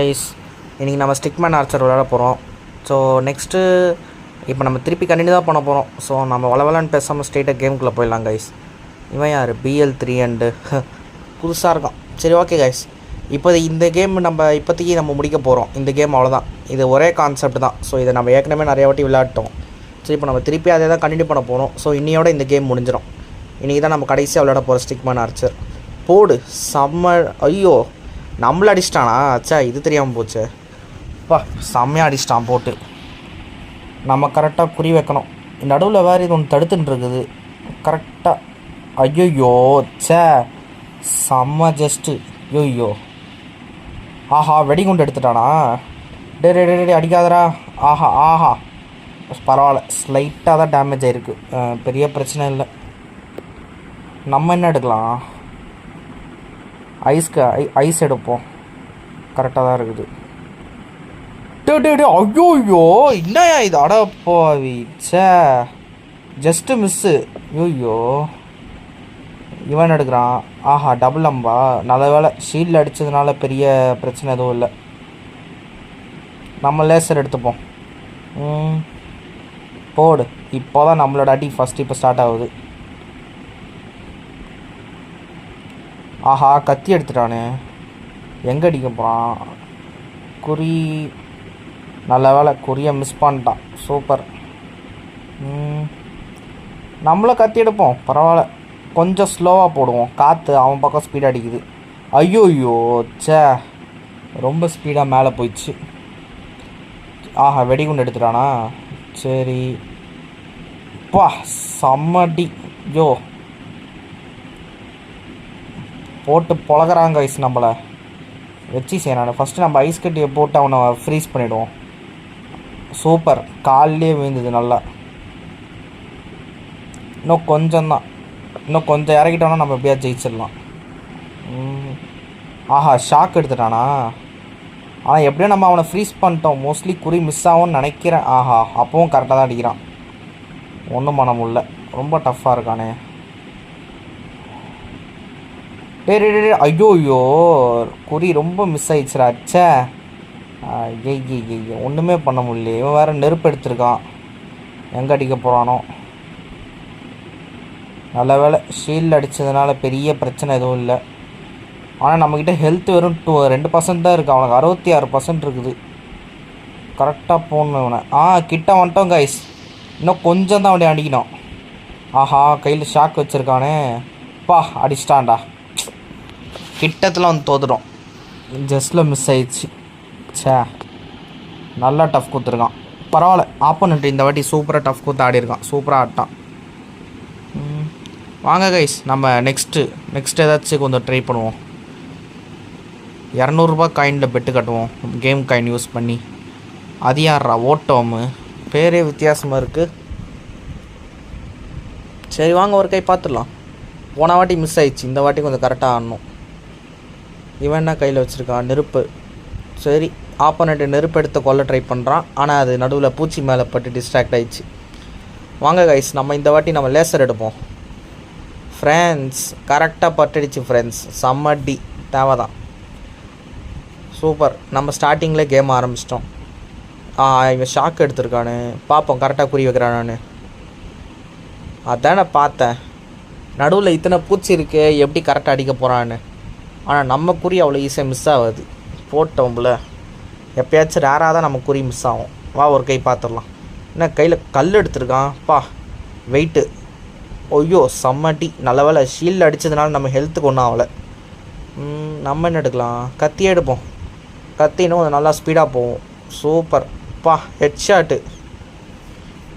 Guys இன்றைக்கி நம்ம Stickmin Archer விளையாட போகிறோம் ஸோ நெக்ஸ்ட்டு இப்போ நம்ம திருப்பி கண்டினியூ தான் பண்ண போகிறோம் ஸோ நம்ம வளவலன்னு பேசாமல் ஸ்ட்ரெயிட்டாக கேமுக்குள்ளே போயிடலாம் கைஸ் இவன் யார்? பிஎல் த்ரீ அண்டு புதுசாக இருக்கான். சரி ஓகே கைஸ் இப்போ இந்த கேம் நம்ம இப்போதைக்கு நம்ம முடிக்க போகிறோம் இந்த கேம் அவ்வளோதான் இது ஒரே கான்செப்ட் தான். ஸோ இதை நம்ம ஏற்கனவே நிறைய வாட்டி விளையாட்டோம். ஸோ இப்போ நம்ம திருப்பி அதே தான் கண்டினியூ பண்ண போகிறோம் ஸோ இன்னையோட இந்த கேம் முடிஞ்சிடும் இன்றைக்கி தான் நம்ம கடைசியாக விளையாட போகிற ஸ்டிக்மேன் ஆர்ச்சர் போடு. செம்ம ஐயோ. நம்மள அடிச்சிட்டானா? அச்சா இது தெரியாமல் போச்சே. பா செம்மையாக அடிச்சிட்டான் போட்டு. நம்ம கரெக்டாக குறி வைக்கணும். நடுவில் வேறு இது ஒன்று தடுத்துட்டு இருக்குது. கரெக்டாக ஐயோயோ ச்சே. செம்ம ஜஸ்ட்டு ஐயோயோ. ஆஹா வெடிகுண்டு எடுத்துட்டானா? டே டே டே அடிக்காதரா அடிக்காதடா. ஆஹா ஆஹா. பரவாயில்ல. ஸ்லைட்டாக தான் டேமேஜ் ஆகிருக்கு பெரிய பிரச்சனை இல்லை. நம்ம என்ன எடுக்கலாம்? ஐஸ்க்கு ஐ ஐஸ் எடுப்போம். கரெக்டாக தான் இருக்குது. டே டே டே ஐயோ ஐயோ என்னயா இது? அடப்பாவி சே ஜஸ்ட்டு மிஸ்ஸு ஐயோ இவன் எடுக்கிறான். ஆஹா டபுள் அம்பா நல்ல வேலை ஷீல்டில் அடித்ததுனால பெரிய பிரச்சனை எதுவும் இல்லை. நம்ம லேசர் எடுத்துப்போம். போடு. இப்போ தான் நம்மளோட அடி ஃபஸ்ட் இப்போ ஸ்டார்ட் ஆகுது. ஆஹா கத்தி எடுத்துட்டானே. எங்கே அடிக்க போகிறான் குறி நல்ல வேலை குறியை மிஸ் பண்ணிட்டான். சூப்பர். ம், நம்மளும் கத்தி எடுப்போம் பரவாயில்ல. கொஞ்சம் ஸ்லோவாக போடுவோம். காற்று அவன் பக்கம் ஸ்பீடாக அடிக்குது. ஐயோ ஐயோ ச்சே. ரொம்ப ஸ்பீடாக மேலே போயிடுச்சு. ஆஹா வெடிகுண்டு எடுத்துட்டானா? சரி. பா செம்மடி யோ போட்டு பொழகிறாங்க ஐஸ் நம்மளை. வச்சு செய்யணும். ஃபஸ்ட்டு நம்ம ஐஸ் கட்டியை போட்டு அவனை ஃப்ரீஸ் பண்ணிவிடுவோம் சூப்பர் கால்லேயே விழுந்தது நல்லா. இன்னும் கொஞ்சம் தான் இன்னும் கொஞ்சம் இறக்கிட்டோன்னா நம்ம எப்படியா ஜெயிச்சிடலாம். ஆஹா ஷாக் எடுத்துட்டானா? ஆனால் எப்படியும் நம்ம அவனை ஃப்ரீஸ் பண்ணிட்டோம். மோஸ்ட்லி குறி மிஸ் ஆகும்னு நினைக்கிறேன். ஆஹா அப்பவும் கரெக்டாக தான் அடிக்கிறான். ஒன்றும் பண்ண முடியல. ரொம்ப டஃப்பாக இருக்கானே. டேய் டேய், ஐயோ ஐயோ குறி ரொம்ப மிஸ் ஆயிடுச்சுரா அச்சே ஐய் ஐய் ஒன்றுமே பண்ண முடியல இவன் வேற நெருப்பு எடுத்திருக்கான். எங்கே அடிக்க போகிறானோ நல்ல வேலை ஷீல்டு அடித்ததுனால பெரிய பிரச்சனை எதுவும் இல்லை. ஆனால் நம்மக்கிட்ட ஹெல்த் வெறும் டூ ரெண்டு பர்சன்ட் தான் இருக்குது அவனுக்கு அறுபத்தி ஆறு பர்சன்ட் இருக்குது. கரெக்டாக போகணும் இவனை. ஆ கிட்ட வந்துட்டோம் கைஸ் இன்னும் கொஞ்சம் தான் அப்படியே அடிக்கணும். ஆஹா கையில் ஷாக் வச்சுருக்கானே. பா அடிச்சிட்டான்டா. கிட்டத்தில் வந்து தோதுடும் ஜஸ்ட்டில் மிஸ் ஆயிடுச்சு. ச்சே. நல்லா டஃப் கொடுத்துருக்கான். பரவாயில்ல ஆப்போனண்ட் இந்த வாட்டி சூப்பராக டஃப் கொடுத்து ஆடிருக்கான் சூப்பராக ஆட்டான். வாங்க கைஸ் நம்ம நெக்ஸ்ட்டு நெக்ஸ்ட் ஏதாச்சும் கொஞ்சம் ட்ரை பண்ணுவோம். இரநூறுபா காயினில் பெட்டு கட்டுவோம். கேம் காயின் யூஸ் பண்ணி. அது யாரா ஓட்டோமு. பேரே வித்தியாசமாக இருக்குது சரி வாங்க ஒரு கை பார்த்துடலாம். போன வாட்டி மிஸ் ஆயிடுச்சு. இந்த வாட்டி கொஞ்சம் கரெக்டாக ஆடணும். இவன் என்ன கையில் வச்சுருக்கான் நெருப்பு. சரி ஆப்போனண்ட்டு நெருப்பு எடுத்து கொல்ல ட்ரை பண்ணுறான் ஆனால் அது நடுவில் பூச்சி மேலே பட்டு டிஸ்ட்ராக்ட் ஆயிடுச்சு. வாங்க கைஸ் நம்ம இந்த வாட்டி நம்ம லேசர் எடுப்போம். ஃப்ரெண்ட்ஸ் கரெக்டாக பட்டடிச்சு ஃப்ரெண்ட்ஸ் செம்ம டி தேவை தான் சூப்பர் நம்ம ஸ்டார்டிங்கில் கேம் ஆரம்பிச்சிட்டோம். இவன் ஷாக் எடுத்திருக்கானு. பார்ப்போம் கரெக்டாக குறி வைக்கிறானான்னு. அதானே பார்த்தேன். நடுவில் இத்தனை பூச்சி இருக்கு எப்படி கரெக்டாக அடிக்க போகிறான்னு ஆனால் நம்ம குறி அவ்வளோ ஈஸியாக மிஸ் ஆகாது. போட்டோம்ல எப்பயாச்சும் ரேராக தான் நம்ம குறி மிஸ் ஆகும். வா ஒரு கை பார்த்துடலாம் என்ன கையில் கல் எடுத்திருக்கான். பா வெயிட்டு ஐயோ செம்மட்டி நல்ல வேலை ஷீல்டு அடித்ததுனால நம்ம ஹெல்த்துக்கு ஒன்றும் ஆகலை. நம்ம என்ன எடுக்கலாம்? கத்தியே எடுப்போம். கத்தினும் அது நல்லா ஸ்பீடாக போகும். சூப்பர். பா ஹெட் ஷாட்டு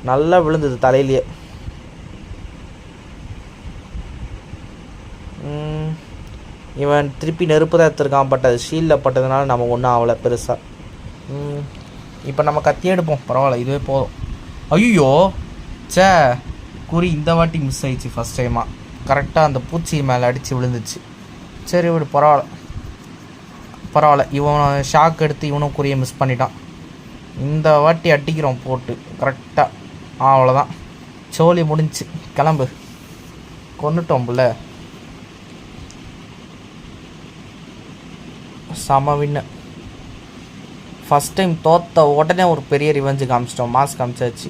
நல்லா விழுந்தது தலையிலேயே ம், இவன் திருப்பி நெருப்பு தான் எடுத்திருக்கான் பட் அது ஷீல்டில் பட்டதுனால நம்ம ஒன்றும் ஆகலை பெருசாக இப்போ நம்ம கத்தி எடுப்போம். பரவாயில்ல இதுவே போதும். ஐயோ ச்சே குறி இந்த வாட்டி மிஸ் ஆயிடுச்சு ஃபஸ்ட் டைமாக கரெக்டாக அந்த பூச்சி மேலே அடித்து விழுந்துச்சு. சரி விடு பரவாயில்ல. பரவாயில்ல இவன் ஷாக் எடுத்து இவனும் குறியை மிஸ் பண்ணிட்டான். இந்த வாட்டி அடிக்கிறோம் போட்டு கரெக்டாக அவ்வளோதான் சோழி முடிஞ்சுச்சு கிளம்பு. கொண்டுட்டோம்ல சமவின்னு செம வின்னு ஃபஸ்ட் டைம் தோத்த உடனே ஒரு பெரிய ரிவெஞ்சு காமிச்சிட்டோம். மாஸ் காமிச்சாச்சு.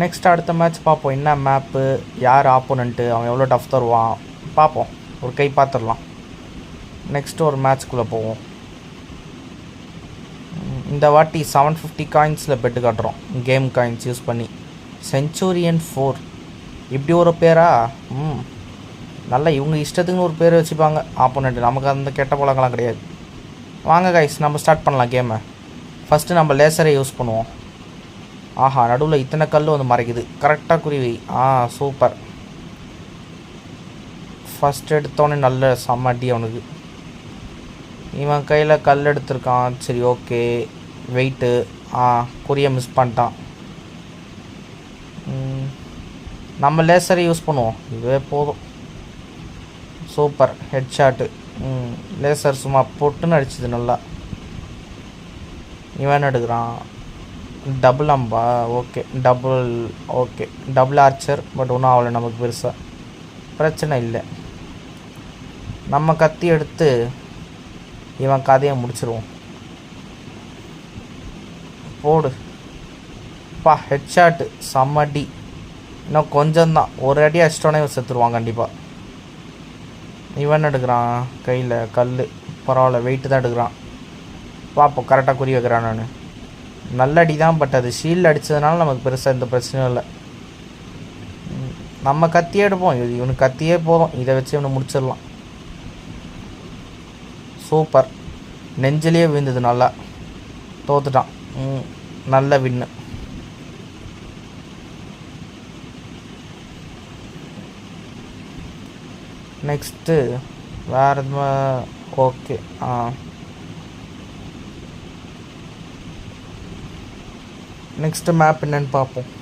நெக்ஸ்ட் அடுத்த மேட்ச் பார்ப்போம். என்ன மேப்பு யார் ஆப்போனண்ட்டு அவன் எவ்வளோ டஃப் தருவான்? பார்ப்போம். ஒரு கை பார்த்துடலாம். நெக்ஸ்ட் ஒரு மேட்ச்குள்ளே போவோம். இந்த வாட்டி செவன் ஃபிஃப்டி காயின்ஸில் பெட்டு காட்டுறோம். கேம் காயின்ஸ் யூஸ் பண்ணி. செஞ்சுரியன் ஃபோர் இப்படி ஒரு பேரா? ம். நல்லா இவங்க இஷ்டத்துக்குன்னு ஒரு பேர் வச்சுப்பாங்க. ஆப்போனண்ட் நமக்கு அந்த கெட்ட பழங்கள்லாம் கிடையாது. வாங்க கைஸ் நம்ம ஸ்டார்ட் பண்ணலாம் கேமை ஃபஸ்ட்டு நம்ம லேசரை யூஸ் பண்ணுவோம். ஆஹா நடுவில் இத்தனை கல் வந்து மறைக்குது. கரெக்டாக குருவி. ஆ சூப்பர் ஃபஸ்ட் எடுத்தோடனே நல்ல செம்ம அவனுக்கு. இவன் கையில் கல் எடுத்திருக்கான். சரி ஓகே வெயிட்டு ஆ குறிய மிஸ் பண்ணிட்டான். ம், நம்ம லேசரை யூஸ் பண்ணுவோம். இதுவே போதும். சூப்பர். ஹெட்ஷாட்டு ம் லேசர் சும்மா பொட்டுன்னு அடிச்சுது நல்லா. இவன் எடுக்கிறான்? Double Amba? Okay double okay double archer but ஒன்றும் ஆகலை நமக்கு பெருசாக பிரச்சனை இல்லை. நம்ம கத்தி எடுத்து இவன் கதையை முடிச்சிருவோம். போடு. பா ஹெட்ஷாட்டு செம்ம இன்னும் கொஞ்சம்தான். ஒரு அடி அடிச்சிட்டோன்னே செத்துருவான் கண்டிப்பாக இவன் எடுக்கிறான்? கையில் கல் பரவாயில்ல வெயிட்டு தான் எடுக்கிறான். பார்ப்போம் கரெக்டாக குறி வைக்கிறான் நான். நல்ல அடி தான் பட் அது ஷீல்டு அடித்ததுனால நமக்கு பெருசாக எந்த பிரச்சனையும் இல்லை. நம்ம கத்தியே எடுப்போம். இது இவனுக்கு கத்தியே போதும். இதை வச்சு இவனை முடிச்சிடலாம். சூப்பர் நெஞ்சிலேயே விழுந்தது நல்லா. தோத்துட்டான். நல்ல வின்னு. நெக்ஸ்ட்டு வேறு எதுவும் ஓகே ஆ. நெக்ஸ்ட்டு மேப் என்னன்னு பார்ப்போம்.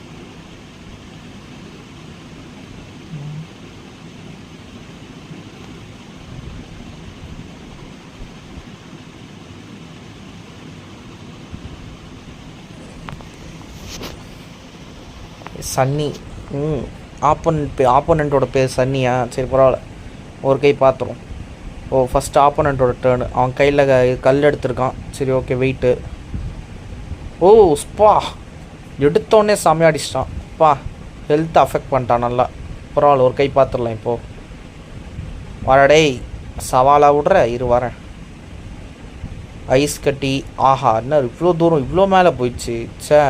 சன்னி ம் ஆப்போனண்ட் ஆப்போனண்ட்டோட பேர் சன்னியா. சரி பரவாயில்ல. ஒரு கை பார்த்துரும். ஓ ஃபஸ்ட்டு ஆப்போனண்ட்டோட டேர்னு அவன் கையில் கல் எடுத்திருக்கான். சரி ஓகே வெயிட்டு ஓ ஸ்பா எடுத்தோடனே செமையா அடிச்சிட்டான். பா ஹெல்த் அஃபெக்ட் பண்ணிட்டான் நல்லா. பரவாயில்ல ஒரு கை பார்த்துடலாம் இப்போது வரடே சவாலாக விட்ற? இரு வரேன். ஐஸ் கட்டி ஆஹா என்ன இவ்வளோ தூரம் இவ்வளோ மேலே போயிடுச்சு. ச்சே.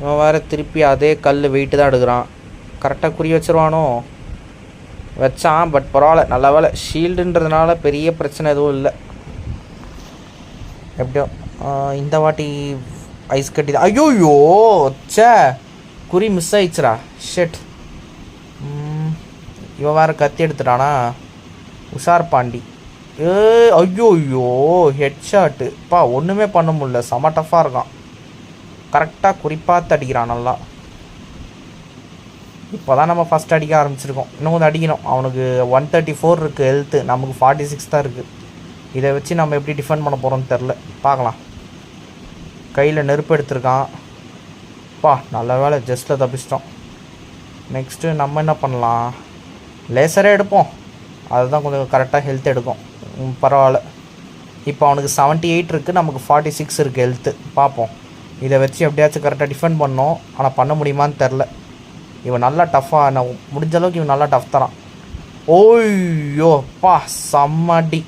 இவன் வேறு திருப்பி அதே கல் வெயிட்டு தான் எடுக்கிறான். கரெக்டாக குறி வச்சிருவானோ? வச்சான் பட் பரவாயில்ல. நல்ல வேலை. ஷீல்டுன்றதுனால பெரிய பிரச்சனை எதுவும் இல்லை. எப்படியோ இந்த வாட்டி ஐஸ் கட்டி தான் ஐயோயோ சே குறி மிஸ் ஆயிடுச்சுடா. ஷெட் இவன் வேறு கத்தி எடுத்துட்டானா? உஷார் பாண்டி. ஏ ஐயோயோ ஐயோ ஹெட்ஷாட்டு பா ஒன்றுமே பண்ண முடியல. செம டஃப்பாக இருக்கான். கரெக்டாக குறிப்பாக அடிக்கிறான் நல்லா. இப்போ தான் நம்ம ஃபஸ்ட் அடிக்க ஆரம்பிச்சிருக்கோம். இன்னும் கொஞ்சம் அடிக்கணும். அவனுக்கு ஒன் தேர்ட்டி ஃபோர் இருக்குது ஹெல்த்து நமக்கு ஃபார்ட்டி சிக்ஸ் தான் இருக்குது இதை வச்சு நம்ம எப்படி டிஃபெண்ட் பண்ண போகிறோம்னு தெரில பார்க்கலாம். கையில் நெருப்பு எடுத்திருக்கான். பா நல்ல வேலை ஜஸ்ட்டில் தப்பிச்சிட்டோம் நெக்ஸ்ட்டு நம்ம என்ன பண்ணலாம்? லேசரே எடுப்போம். அதுதான் கொஞ்சம் கரெக்டாக ஹெல்த் எடுக்கும். பரவாயில்ல. இப்போ அவனுக்கு செவன்ட்டி எயிட் இருக்குது நமக்கு ஃபார்ட்டி சிக்ஸ் இருக்குது ஹெல்த்து பார்ப்போம். இதை வச்சு எப்படியாச்சும் கரெக்டாக டிஃபெண்ட் பண்ணோம். ஆனால் பண்ண முடியுமான்னு தெரில இவன் நல்லா டஃப்பாக நான் முடிஞ்ச அளவுக்கு இவன் நல்லா டஃப் தரான். ஓய்யோ பா செம்மடி.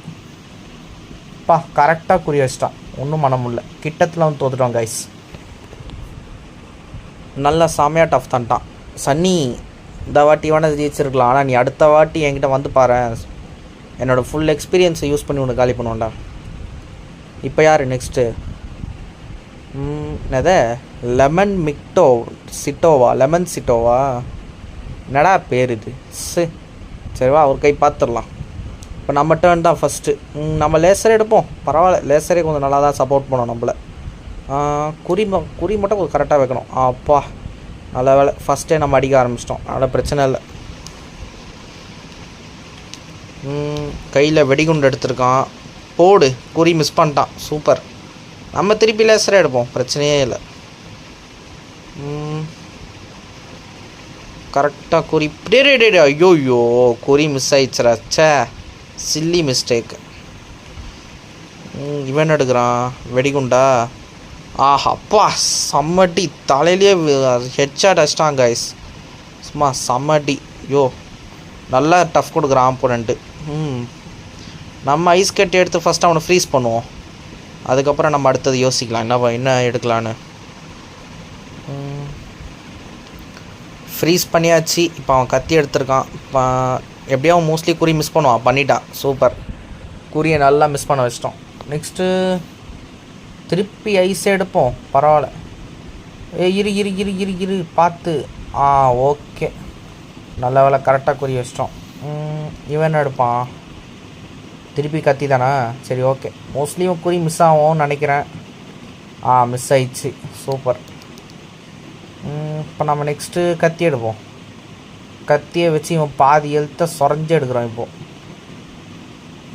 பா கரெக்டாக குறி வச்சிட்டான். ஒன்றும் பண்ண கிட்டத்தில் வந்து தோத்துட்டோம் கைஸ் நல்லா செமையாக டஃப் தான்ட்டான் சன்னி இந்த வாட்டி வேணால் ஜெயிச்சிருக்கலாம். ஆனால் நீ அடுத்த வாட்டி என்கிட்ட வந்து பாரு. என்னோடய ஃபுல் எக்ஸ்பீரியன்ஸை யூஸ் பண்ணி உனக்கு காலி பண்ணுவோண்டா இப்போ யார் நெக்ஸ்ட்டு என்னது? லெமன் மிக்டோ சிட்டோவா லெமன் சிட்டோவா என்னடா பேர் இது? சு சரிவா அவர் கை பார்த்துடலாம் இப்போ நம்ம டேர்ன் தான் ஃபஸ்ட்டு நம்ம லேசரே எடுப்போம். பரவாயில்ல லேசரே கொஞ்சம் நல்லா தான் சப்போர்ட் பண்ணோம் நம்மள. குறி ம- குறி மட்டும் கொஞ்சம் கரெக்டாக வைக்கணும். அப்பா நல்ல வேலை ஃபஸ்ட்டே நம்ம அடிக்க ஆரம்பிச்சிட்டோம். அதனால் பிரச்சனை இல்லை. கையில் வெடிகுண்டு எடுத்திருக்கான். போடு குறி மிஸ் பண்ணிட்டான். சூப்பர் நம்ம திருப்பி லேசராக எடுப்போம். பிரச்சனையே இல்லை. கரெக்டாக குறி டே டே ஐயோ ஐயோ குறி மிஸ் ஆயிடுச்சுடா. ச்சே சில்லி மிஸ்டேக் இவன் எடுக்கிறான். வெடிகுண்டா? ஆஹா அப்பா செம்மட்டி. தலையிலே ஹெட்ஷாட் அடிச்சிட்டான் கைஸ் சும்மா செம்மட்டி. யோ நல்லா டஃப் கொடுக்குறான் ஆப்போனண்ட்டு ம். நம்ம ஐஸ் கட்டி எடுத்து ஃபஸ்ட்டு அவனை ஃப்ரீஸ் பண்ணுவோம். அதுக்கப்புறம் நம்ம அடுத்தது யோசிக்கலாம். என்ன என்ன எடுக்கலான்னு ஃப்ரீஸ் பண்ணியாச்சு. இப்போ அவன் கத்தி எடுத்திருக்கான். இப்போ எப்படியோ அவன் மோஸ்ட்லி குறி மிஸ் பண்ணுவான். பண்ணிட்டான். சூப்பர் குறியை நல்லா மிஸ் பண்ண வச்சிட்டோம். நெக்ஸ்ட்டு திருப்பி ஐஸ் எடுப்போம். பரவாயில்ல. ஏ இரு இரு இரு இரு இரு. பார்த்து. ஆ ஓகே நல்ல வேலை கரெக்டாக குறி வச்சிட்டோம். இவன் என்ன எடுப்பான்? திருப்பி கத்தி தானே சரி ஓகே மோஸ்ட்லி குறி மிஸ் ஆகும்னு நினைக்கிறேன். ஆ மிஸ் ஆயிடுச்சு. சூப்பர் இப்போ நம்ம நெக்ஸ்ட்டு கத்தி எடுப்போம். கத்தியை வச்சு இவன் பாதி ஹெல்த்தை சொரஞ்சு எடுக்கிறோம் இப்போது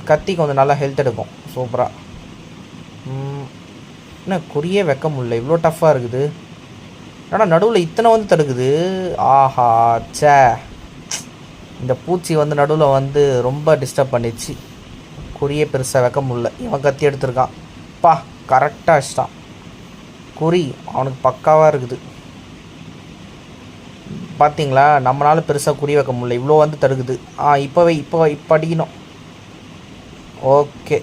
கத்தி கொஞ்சம் நல்லா ஹெல்த் எடுக்கும். சூப்பராக என்ன குறியே வைக்க முடியல. இவ்வளோ டஃப்பாக இருக்குது. ஆனால் நடுவில் இத்தனை வந்து தடுக்குது? ஆஹா ச்சே. இந்த பூச்சி வந்து நடுவில் வந்து ரொம்ப டிஸ்டர்ப் பண்ணிச்சு குறியை பெருசாக வைக்க முடியல. இவன் கத்தி எடுத்திருக்கான். பா கரெக்டாக வச்சிட்டான் குறி அவனுக்கு பக்காவாக இருக்குது. பார்த்தீங்களா நம்மளால பெருசாக குறி வைக்க முடியல. இவ்வளோ வந்து தடுக்குது. ஆ இப்போவே இப்போ இப்போ அடிக்கணும். ஓகே.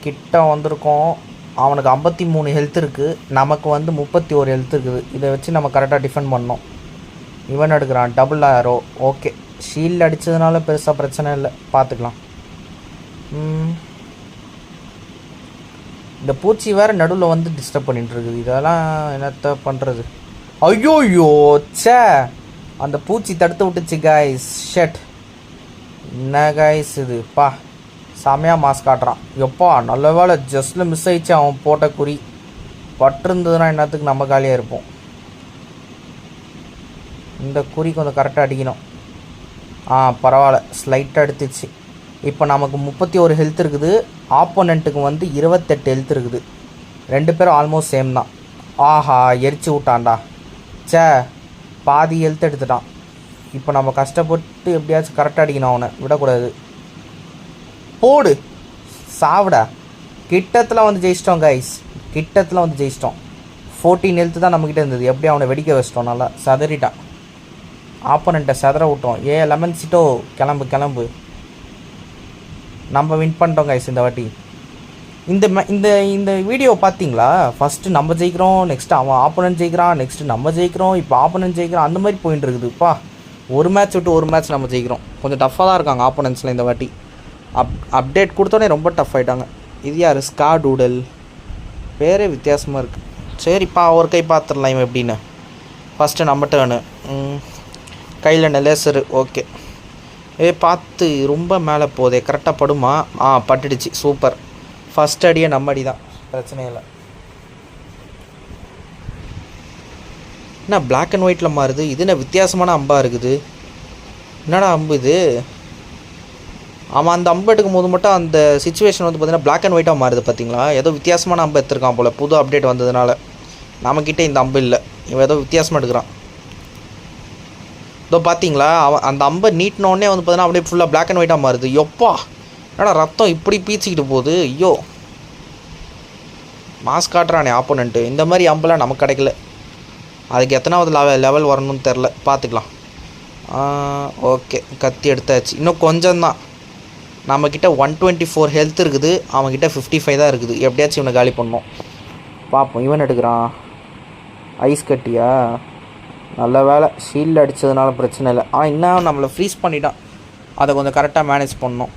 கிட்ட வந்திருக்கோம். அவனுக்கு ஐம்பத்தி மூணு ஹெல்த் இருக்குது நமக்கு வந்து முப்பத்தி ஒரு ஹெல்த் இருக்குது. இதை வச்சு நம்ம கரெக்டாக டிஃபெண்ட் பண்ணோம். இவன் எடுக்கிறான் டபுள் ஆரோ ஓகே. ஷீல்டு அடித்ததுனால பெருசாக பிரச்சனை இல்லை. பார்த்துக்கலாம் இந்த பூச்சி வேறு நடுவில் வந்து டிஸ்டர்ப் பண்ணிட்டு இருக்குது இதெல்லாம் என்னத்த பண்ணுறது ஐயோ ஐயோ ச்சே! அந்த பூச்சி தடுத்து விட்டுச்சு காய்ஸ் ஷெட் என்ன காய்ஸ் இது? பா செமையாக மாஸ் காட்டுறான். எப்பா நல்ல வேலை ஜஸ்ட்டில் மிஸ் ஆயிடுச்சு அவன் போட்ட குறி. பட்டிருந்ததுன்னா என்னத்துக்கு நம்ம காலியாக இருப்போம்? இந்த குறி கொஞ்சம் கரெக்டாக அடிக்கணும். ஆ பரவாயில்ல. ஸ்லைட்டாக எடுத்துச்சு. இப்போ நமக்கு முப்பத்தி ஒரு ஹெல்த் இருக்குது. ஆப்போனண்ட்டுக்கு வந்து இருபத்தெட்டு ஹெல்த் இருக்குது. ரெண்டு பேரும் ஆல்மோஸ்ட் சேம் தான். ஆஹா எரிச்சு விட்டான்டா. சே பாதி ஹெல்த் எடுத்துட்டான். இப்போ நம்ம கஷ்டப்பட்டு எப்படியாச்சும் கரெக்டாக அடிக்கணும் அவனை. விடக்கூடாது. போடு. சாவிட. கிட்டத்தில் வந்து ஜெயிச்சிட்டோம் கைஸ் கிட்டத்தில் வந்து ஜெயிச்சிட்டோம். ஃபோர்டீன் ஹெல்த்து தான் நம்மக்கிட்ட இருந்தது. எப்படி அவனை வெடிக்க வச்சிட்டோம்? நல்லா சதறிட்டான். ஆப்போனண்ட்டை சதற விட்டோம். ஏ லெமன் சிட்டோ கிளம்பு கிளம்பு. நம்ம வின் பண்ணிட்டோம் கைஸ் இந்த வாட்டி. இந்த இந்த இந்த வீடியோ பார்த்தீங்களா ஃபஸ்ட்டு நம்ம ஜெயிக்கிறோம் நெக்ஸ்ட்டு அவன் ஆப்போனன்ட் ஜெயிக்கிறான் நெக்ஸ்ட்டு நம்ம ஜெயிக்கிறோம் இப்போ ஆப்போனன்ட் ஜெயிக்கிறான் அந்த மாதிரி போயின்னு இருக்குதுப்பா ஒரு மேட்ச் விட்டு ஒரு மேட்ச் நம்ம ஜெயிக்கிறோம். கொஞ்சம் டஃப்பாக தான் இருக்காங்க ஆப்போனன்ட்ஸில் இந்த வாட்டி. அப் அப்டேட் கொடுத்தோன்னே ரொம்ப டஃப் ஆகிட்டாங்க இது யார்? ஸ்கா டூடல் பேரே வித்தியாசமாக இருக்குது சரிப்பா ஒரு கை பார்த்துடலாம் இவன் எப்படின்னு. ஃபஸ்ட்டு நம்ம டேர்னு கையில் நெலேசரு ஓகே பார்த்து ரொம்ப மேலே போதே கரெக்டாக படுமா? ஆ பட்டுடுச்சு. சூப்பர். ஃபஸ்ட் அடியே நம்ம அடி தான் பிரச்சனை இல்லை. என்ன பிளாக் அண்ட் ஒயிட்டில் மாறுது? இது என்ன வித்தியாசமான அம்பாக இருக்குது? என்னடா அம்பு இது? ஆமாம் அந்த அம்பு எடுக்கும் போது மட்டும் அந்த சுச்சுவேஷன் வந்து பார்த்தீங்கன்னா பிளாக் அண்ட் ஒயிட்டாக மாறுது பார்த்தீங்களா? ஏதோ வித்தியாசமான அம்பு எடுத்திருக்கான் போல். புது அப்டேட் வந்ததுனால. நம்மக்கிட்ட இந்த அம்பு இல்லை. இவன் ஏதோ வித்தியாசமாக எடுக்கிறான். இதோ பார்த்தீங்களா அவன் அந்த அம்பை நீட்டினோடனே வந்து பார்த்தீங்கன்னா அப்படியே ஃபுல்லாக பிளாக் அண்ட் ஒயிட்டாக மாறுது. எப்பா என்னடா ரத்தம் இப்படி பீச்சிக்கிட்டு போகுது? ஐயோ! மாஸ் காட்டுறானே ஆப்போனண்ட்டு இந்த மாதிரி அம்பெல்லாம் நமக்கு கிடைக்கல. அதுக்கு எத்தனாவது லெவல் லெவல் வரணும்னு தெரில பார்த்துக்கலாம் ஓகே கத்தி எடுத்தாச்சு. இன்னும் கொஞ்சம்தான். நம்மக்கிட்ட ஒன் டுவெண்ட்டி ஃபோர் ஹெல்த் இருக்குது. அவன்கிட்ட ஃபிஃப்டி ஃபைவ் தான் இருக்குது. எப்படியாச்சும் இவனை காலி பண்ணோம் பார்ப்போம் இவன் எடுக்கிறான். ஐஸ் கட்டியா? நல்ல வேலை. ஷீல்டு அடித்ததுனால பிரச்சனை இல்லை. ஆனால் இன்னும் நம்மளை ஃப்ரீஸ் பண்ணிட்டான் அதை கொஞ்சம் கரெக்டாக மேனேஜ் பண்ணோம்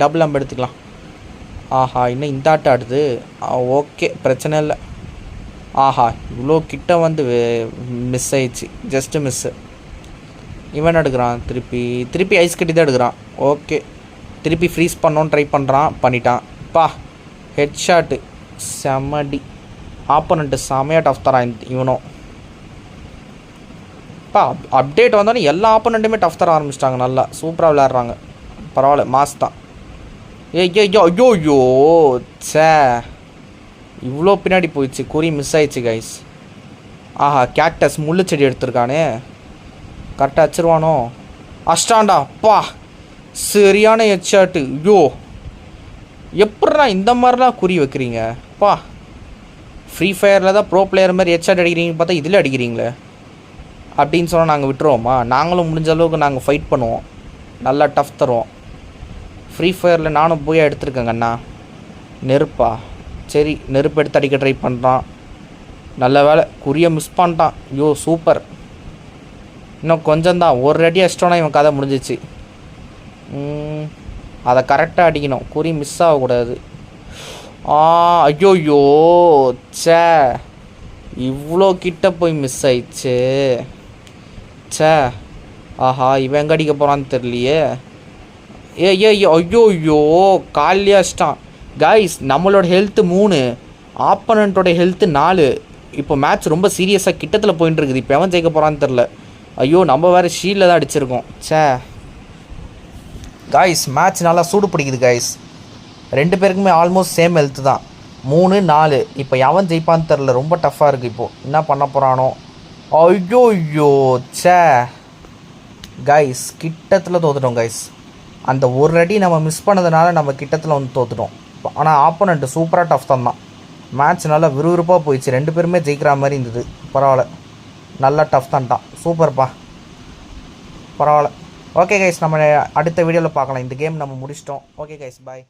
டபுள் அம்பு எடுத்துக்கலாம். ஆஹா இன்னும் இந்த ஆட்டம் ஆடுது ஓகே பிரச்சனை இல்லை. ஆஹா இவ்வளோ கிட்ட வந்து மிஸ் ஆயிடுச்சு. ஜஸ்ட்டு மிஸ்ஸு இவன் எடுக்கிறான். திருப்பி திருப்பி ஐஸ் கட்டி தான் எடுக்கிறான். ஓகே திருப்பி ஃப்ரீஸ் பண்ணோன்னு ட்ரை பண்ணுறான் பண்ணிட்டான். பா ஹெட் ஷாட்டு செம்மடி ஆப்போனண்ட்டு செமையாக டஃப் தரான் இவனும். பா அப்டேட் வந்தோடனே எல்லா ஆப்போனண்ட்டுமே டஃப் தர ஆரம்பிச்சிட்டாங்க நல்லா. சூப்பராக விளையாடுறாங்க. பரவாயில்ல மாஸ் தான். ஏ ஐயோ ஐயோ ஐயோ சே. இவ்வளோ பின்னாடி போயிடுச்சு குறி மிஸ் ஆயிடுச்சு கைஸ் ஆஹா கேக்டஸ் முள்ளு செடி எடுத்திருக்கானே. கரெக்டாக வச்சிருவானோ? அஷ்டாண்டா பா சரியான ஹெட்ஷாட்டு ஐயோ. எப்பட்றா இந்த மாதிரிலாம் குறி வைக்கிறீங்க? பா ஃப்ரீ ஃபயரில் தான் ப்ரோ பிளேயர் மாதிரி ஹெட்ஷாட் அடிக்கிறீங்கன்னு பார்த்தா இதில் அடிக்கிறீங்களே. அப்படின்னு சொன்னால் நாங்கள் விட்டுருவோமா? நாங்களும் முடிஞ்ச அளவுக்கு நாங்கள் ஃபைட் பண்ணுவோம். நல்லா டஃப் தருவோம். ஃப்ரீ ஃபயரில் நானும் போய் எடுத்துருக்கேங்க அண்ணா. நெருப்பா. சரி நெருப்பு எடுத்து அடிக்க ட்ரை பண்ணுறான் நல்ல வேலை குறியை மிஸ் பண்ணிட்டான். ஐயோ சூப்பர் இன்னும் கொஞ்சம்தான் ஒரு அடி அடிச்சிட்டோன்னா இவன் கதை முடிஞ்சிச்சு. அதை கரெக்டாக அடிக்கணும். குறி மிஸ் ஆகக்கூடாது. ஆ ஐயோயோ ச்சே. இவ்வளோ கிட்ட போய் மிஸ் ஆயிடுச்சு. ச்சே. ஆஹா இவன் எங்கே அடிக்க போகிறான்னு தெரியலையே. ஏ ஏ ஐயோ ஐயோ காலிலே அடிச்சிட்டான். கைஸ் நம்மளோட ஹெல்த்து மூணு ஆப்பனண்ட்டோட ஹெல்த்து நாலு. இப்போ மேட்ச் ரொம்ப சீரியஸாக கிட்டத்தில் போயிட்டு இருக்குது. இப்போ எவன் ஜெயிக்க போகிறான்னு தெரில ஐயோ நம்ம வேறு ஷீல்டில் தான் அடிச்சிருக்கோம். ச்சே. காய்ஸ் மேட்ச் நல்லா சூடு பிடிக்குது காய்ஸ் ரெண்டு பேருக்குமே ஆல்மோஸ்ட் சேம் ஹெல்த்து தான். மூணு நாலு. இப்போ எவன் ஜெயிப்பான்னு தெரில ரொம்ப டஃப்பாக இருக்குது இப்போது என்ன பண்ண போகிறானோ ஐயோ ஐயோ ச்சே. கைஸ் கிட்டத்தில் தோத்துட்டோம் கைஸ் அந்த ஒரு அடி நம்ம மிஸ் பண்ணதுனால நம்ம கிட்டத்தில் வந்து தோத்துட்டோம். ஆனால் ஆப்போனண்ட்டு சூப்பராக டஃப் தான் தான். மேட்ச் நல்லா விறுவிறுப்பாக போயிடுச்சு. ரெண்டு பேருமே ஜெயிக்கிற மாதிரி இருந்தது. பரவாயில்ல. நல்லா டஃப் தான்ட்டான் சூப்பர்ப்பா பரவாயில்ல. ஓகே கைஸ் நம்ம அடுத்த வீடியோவில் பார்க்கலாம். இந்த கேம் நம்ம முடிச்சிட்டோம். Okay guys bye